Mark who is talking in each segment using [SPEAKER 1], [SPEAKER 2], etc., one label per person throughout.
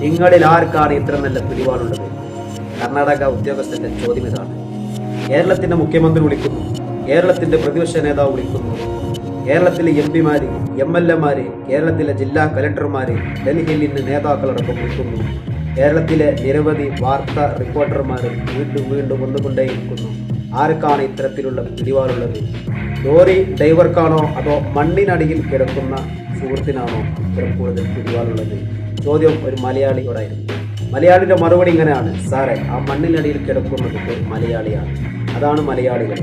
[SPEAKER 1] നിങ്ങളിൽ ആർക്കാണ് ഇത്ര നല്ല പിടിപാടുള്ളത് കർണാടക ഉദ്യോഗസ്ഥന്റെ ചോദ്യം ഇതാണ്. കേരളത്തിന്റെ മുഖ്യമന്ത്രി വിളിക്കുന്നു. കേരളത്തിന്റെ പ്രതിപക്ഷ നേതാവ് വിളിക്കുന്നു. കേരളത്തിലെ എം പിമാര് എം എൽ എമാര് കേരളത്തിലെ ജില്ലാ കലക്ടർമാര് ഡൽഹിയിൽ നിന്ന് നേതാക്കളടക്കം വിളിക്കുന്നു. കേരളത്തിലെ നിരവധി വാർത്താ റിപ്പോർട്ടർമാർ വീണ്ടും വീണ്ടും വന്നുകൊണ്ടേയിരിക്കുന്നു. ആർക്കാണ് ഇത്തരത്തിലുള്ള പിടിവാറുള്ളത് ലോറി ഡ്രൈവർക്കാണോ അതോ മണ്ണിനടിയിൽ കിടക്കുന്ന സുഹൃത്തിനാണോ ഇത്തരം കൂടുതൽ പിടിവാറുള്ളത് ചോദ്യം ഒരു മലയാളിയോടായിരുന്നു. മലയാളിയുടെ മറുപടി ഇങ്ങനെയാണ്. സാറേ ആ മണ്ണിനടിയിൽ കിടക്കുന്നത് ഒരു മലയാളിയാണ്. അതാണ് മലയാളികൾ.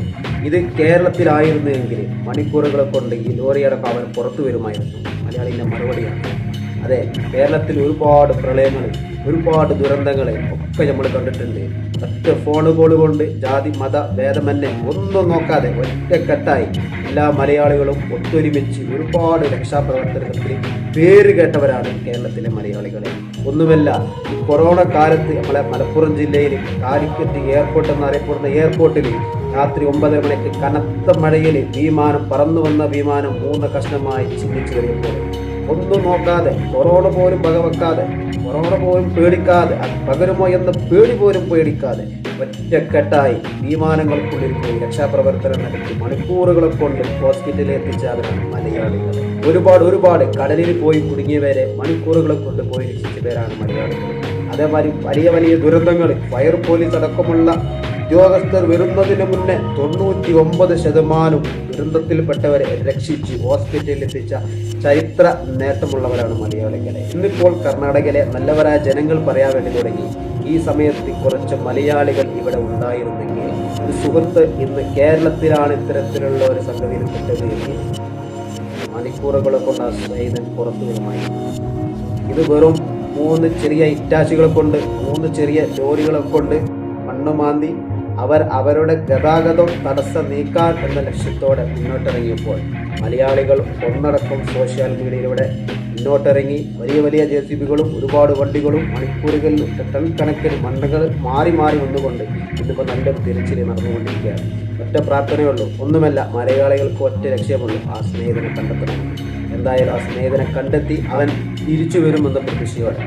[SPEAKER 1] ഇത് കേരളത്തിലായിരുന്നെങ്കിൽ മണിക്കൂറുകളെ കൊണ്ട് ഈ ലോറിയടക്കം അവൻ പുറത്തു വരുമായിരുന്നു. മലയാളിന്റെ മറുപടിയാണ്. അതെ കേരളത്തിൽ ഒരുപാട് പ്രളയങ്ങൾ ഒരുപാട് ദുരന്തങ്ങൾ ഒക്കെ നമ്മൾ കണ്ടിട്ടുണ്ട്. ഒറ്റ ഫോൺ കോൾ കൊണ്ട് ജാതി മത ഭേദമന്നെ ഒന്നും നോക്കാതെ ഒറ്റക്കെട്ടായി എല്ലാ മലയാളികളും ഒത്തൊരുമിച്ച് ഒരുപാട് രക്ഷാപ്രവർത്തനത്തിൽ പേര് കേട്ടവരാണ് കേരളത്തിലെ മലയാളികളെ. ഒന്നുമല്ല ഈ കൊറോണ കാലത്ത് നമ്മളെ മലപ്പുറം ജില്ലയിൽ കാലിക്കറ്റ് എയർപോർട്ട് എന്നറിയപ്പെടുന്ന എയർപോർട്ടിൽ രാത്രി ഒമ്പതര മണിക്ക് കനത്ത മഴയിൽ വിമാനം പറന്നു വന്ന വിമാനം മൂന്ന് കഷ്ണമായി ചിന്തിച്ചു കഴിയുമ്പോൾ ഒന്നും നോക്കാതെ കൊറോണ പോലും വകവെക്കാതെ കൊറോണ പോലും പേടിക്കാതെ പകരുമോ എന്ന പേടി പോലും പേടിക്കാതെ ഒറ്റക്കെട്ടായി വിമാനങ്ങൾക്കുള്ളിൽ പോയി രക്ഷാപ്രവർത്തനം നടത്തി മണിക്കൂറുകളെ കൊണ്ട് ഹോസ്പിറ്റലിൽ എത്തിച്ചവരാണ് മലയാളികൾ. ഒരുപാട് ഒരുപാട് കടലിൽ പോയി കുടുങ്ങിയവരെ മണിക്കൂറുകളെ കൊണ്ട് പോയി രക്ഷിച്ച പേരാണ് മലയാളികൾ. അതേമാതിരി വലിയ വലിയ ദുരന്തങ്ങൾ ഫയർ പോലീസ് അടക്കമുള്ള ഉദ്യോഗസ്ഥർ വരുന്നതിന് മുന്നേ തൊണ്ണൂറ്റി ഒമ്പത് ശതമാനം ദുരന്തത്തിൽപ്പെട്ടവരെ രക്ഷിച്ച് ഹോസ്പിറ്റലിൽ എത്തിച്ച ചരിത്ര നേട്ടമുള്ളവരാണ് മലയാളികളെ. ഇന്നിപ്പോൾ കർണാടകയിലെ നല്ലവരായ ജനങ്ങൾ പറയാൻ വേണ്ടി തുടങ്ങി. ഈ സമയത്ത് കുറച്ച് മലയാളികൾ ഇവിടെ ഉണ്ടായിരുന്നെങ്കിൽ ഒരു സുഹൃത്ത് ഇന്ന് കേരളത്തിലാണ് ഇത്തരത്തിലുള്ള ഒരു സംഗതിയിൽ പെട്ടത് എങ്കിൽ മണിക്കൂറുകളെ കൊണ്ട് ആ പുറത്തു വരുമായി ഇത് വെറും മൂന്ന് ചെറിയ ഇറ്റാച്ചുകളെ കൊണ്ട് മൂന്ന് ചെറിയ ലോറികളെ കൊണ്ട് മണ്ണ് മാന്തി അവർ അവരുടെ ഗതാഗതം തടസ്സം നീക്കാൻ എന്ന ലക്ഷ്യത്തോടെ മുന്നോട്ടിറങ്ങിയപ്പോൾ മലയാളികൾ ഒന്നടക്കം സോഷ്യൽ മീഡിയയിലൂടെ മുന്നോട്ടിറങ്ങി. വലിയ വലിയ ജെ സി ബികളും ഒരുപാട് വണ്ടികളും മണിക്കൂറുകളിൽ ടൺ കണക്കിന് മണ്ണുകൾ മാറി മാറി വന്നുകൊണ്ട് ഇന്നിപ്പോൾ നല്ലൊരു തിരച്ചിൽ നടന്നുകൊണ്ടിരിക്കുകയാണ്. ഒറ്റ പ്രാർത്ഥനയുള്ളൂ ഒന്നുമല്ല മലയാളികൾക്ക് ഒറ്റ ലക്ഷ്യമുള്ളൂ ആ സ്നേഹിതനെ കണ്ടെത്തണം. എന്തായാലും ആ സ്നേഹിതനെ കണ്ടെത്തി അവൻ തിരിച്ചു വരുമെന്ന പ്രതീക്ഷയോടെ.